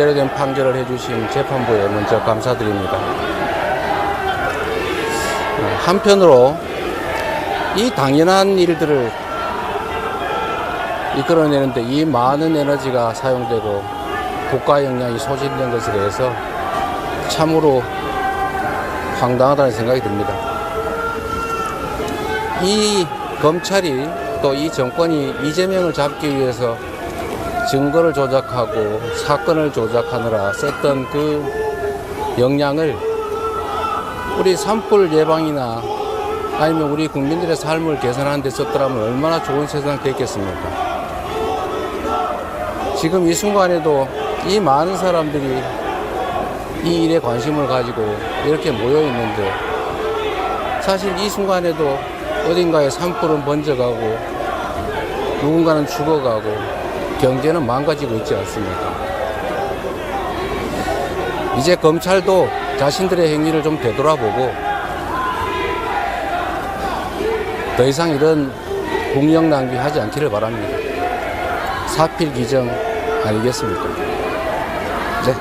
제대로 된 판결을 해주신 재판부에 먼저 감사드립니다. 어, 한편으로 이 당연한 일들을 이끌어내는데 이 많은 에너지가 사용되고 국가 역량이 소진된 것에 대해서 참으로 황당하다는 생각이 듭니다. 이 검찰이 또 이 정권이 이재명을 잡기 위해서 증거를 조작하고 사건을 조작하느라 썼던 그 역량을 우리 산불 예방이나 아니면 우리 국민들의 삶을 개선하는 데 썼더라면 얼마나 좋은 세상 됐겠습니까? 지금 이 순간에도 이 많은 사람들이 이 일에 관심을 가지고 이렇게 모여 있는데 사실 이 순간에도 어딘가에 산불은 번져가고 누군가는 죽어가고 경제는 망가지고 있지 않습니까? 이제 검찰도 자신들의 행위를 좀 되돌아보고 더 이상 이런 국력 낭비하지 않기를 바랍니다. 사필 기정 아니겠습니까? 네.